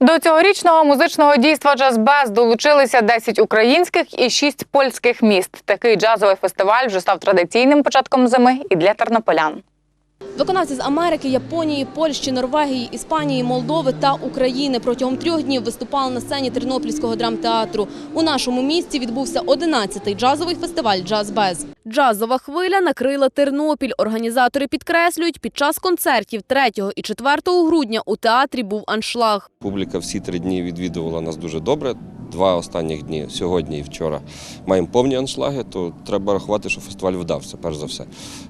До цьогорічного музичного дійства Джаз Без долучилися 10 українських і 6 польських міст. Такий джазовий фестиваль вже став традиційним початком зими і для тернополян. Виконавці з Америки, Японії, Польщі, Норвегії, Іспанії, Молдови та України протягом трьох днів виступали на сцені Тернопільського драмтеатру. У нашому місті відбувся 11-й джазовий фестиваль «Джаз Без». Джазова хвиля накрила Тернопіль. Організатори підкреслюють, під час концертів 3 і 4 грудня у театрі був аншлаг. Публіка всі три дні відвідувала нас дуже добре. Два останніх дні, сьогодні і вчора, маємо повні аншлаги, то треба рахувати, що фестиваль вдався, перш за все.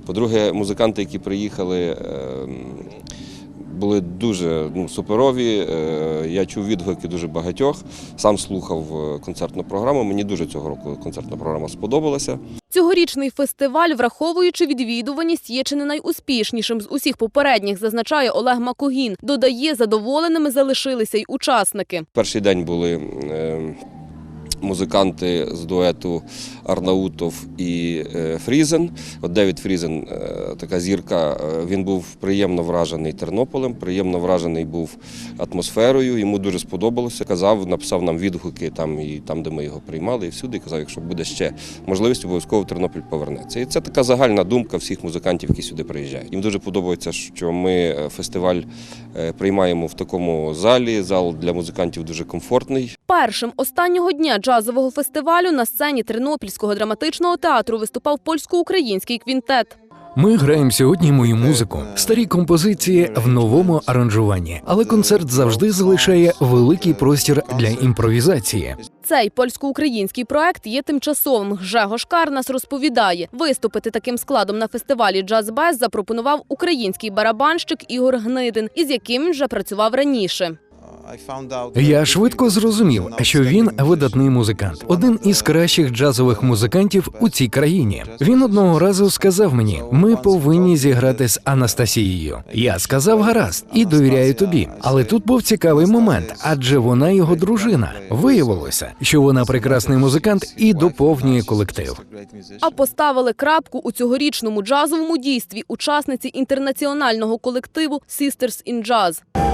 По-друге, музиканти, які приїхали, ем, були дуже ну, суперові. Е, Я чув відгуки дуже багатьох. Сам слухав е, концертну програму. Мені дуже цього року концертна програма сподобалася. Цьогорічний фестиваль, враховуючи відвідуваність, є чи не найуспішнішим з усіх попередніх, зазначає Олег Макогін. Додає, задоволеними залишилися й учасники. Перший день були е, музиканти з дуету Арнаутов і е, Фрізен. От Девід Фрізен, е, така зірка, е, він був приємно вражений Тернополем, приємно вражений був атмосферою. Йому дуже сподобалося. Казав, написав нам відгуки там і там, де ми його приймали, і всюди. Казав, якщо буде ще можливість, обов'язково Тернопіль повернеться. І це така загальна думка всіх музикантів, які сюди приїжджають. Їм дуже подобається, що ми фестиваль приймаємо в такому залі. Зал для музикантів дуже комфортний. Першим останнього дня джазового фестивалю на сцені Тернопільського драматичного театру виступав польсько-український квінтет. Ми граємо сьогодні мою музику, старі композиції в новому аранжуванні, але концерт завжди залишає великий простір для імпровізації. Цей польсько-український проект є тимчасовим. Жего Шкар нас розповідає. Виступити таким складом на фестивалі «Джаз Без» запропонував український барабанщик Ігор Гнидин, із яким він вже працював раніше. Я швидко зрозумів, що він видатний музикант, один із кращих джазових музикантів у цій країні. Він одного разу сказав мені: ми повинні зіграти з Анастасією. Я сказав гаразд і довіряю тобі. Але тут був цікавий момент, адже вона його дружина. Виявилося, що вона прекрасний музикант і доповнює колектив. А поставили крапку у цьогорічному джазовому дійстві учасниці інтернаціонального колективу «Sisters in Jazz».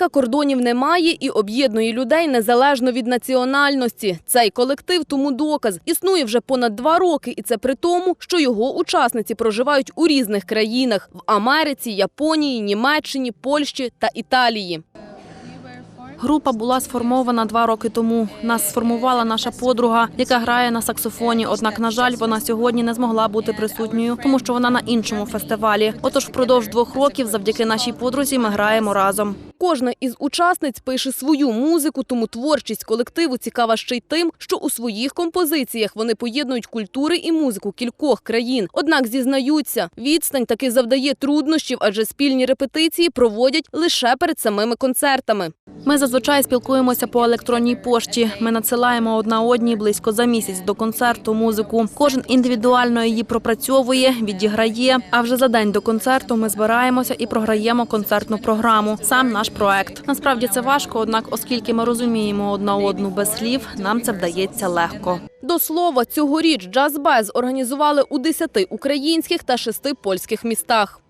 Музика кордонів не має і об'єднує людей незалежно від національності. Цей колектив тому доказ існує вже понад два роки, і це при тому, що його учасниці проживають у різних країнах в Америці, Японії, Німеччині, Польщі та Італії. Група була сформована два роки тому. Нас сформувала наша подруга, яка грає на саксофоні. Однак, на жаль, вона сьогодні не змогла бути присутньою, тому що вона на іншому фестивалі. Отож, впродовж двох років, завдяки нашій подрузі, ми граємо разом. Кожна із учасниць пише свою музику, тому творчість колективу цікава ще й тим, що у своїх композиціях вони поєднують культури і музику кількох країн. Однак зізнаються, відстань таки завдає труднощів, адже спільні репетиції проводять лише перед самими концертами. Ми зазвичай спілкуємося по електронній пошті. Ми надсилаємо одна одній близько за місяць до концерту музику. Кожен індивідуально її пропрацьовує, відіграє. А вже за день до концерту ми збираємося і програємо концертну програму. Сам наш проект. Насправді це важко, однак, оскільки ми розуміємо одна одну без слів, нам це вдається легко. До слова, цьогоріч «Джаз Без» організували у 10 українських та 6 польських містах.